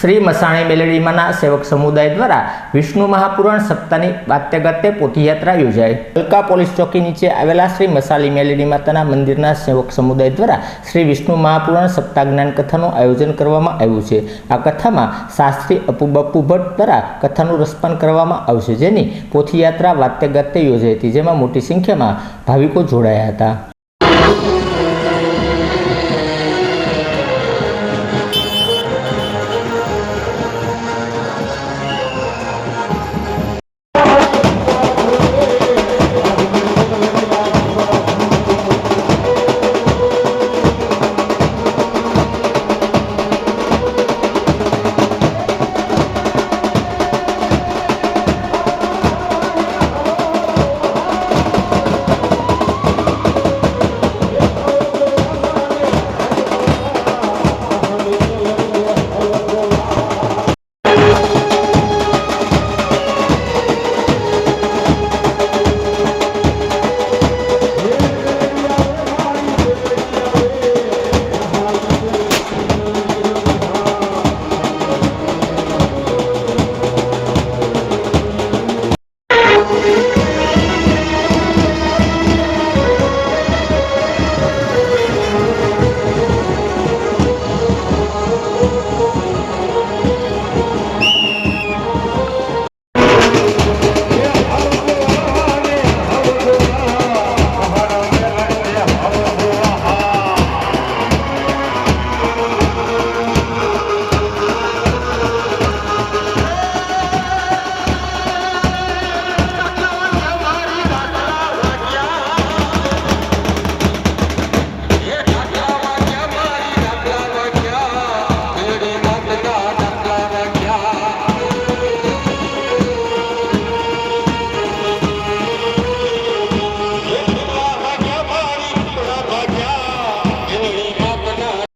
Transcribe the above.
શ્રી મસાણી મેલેડીમાંના સેવક સમુદાય દ્વારા વિષ્ણુ મહાપુરાણ સપ્તાહની વાત્યગતે પોથીયાત્રા યોજાઈ. અલકા પોલીસ ચોકી નીચે આવેલા શ્રી મસાલી મેલેડી માતાના મંદિરના સેવક સમુદાય દ્વારા શ્રી વિષ્ણુ મહાપુરાણ સપ્તાહ જ્ઞાન કથાનું આયોજન કરવામાં આવ્યું છે. આ કથામાં શાસ્ત્રી અપુ બપ્પુ ભટ્ટ દ્વારા કથાનું રસપાન કરવામાં આવશે, જેની પોથીયાત્રા વાત્યગતે યોજાઈ હતી, જેમાં મોટી સંખ્યામાં ભાવિકો જોડાયા હતા.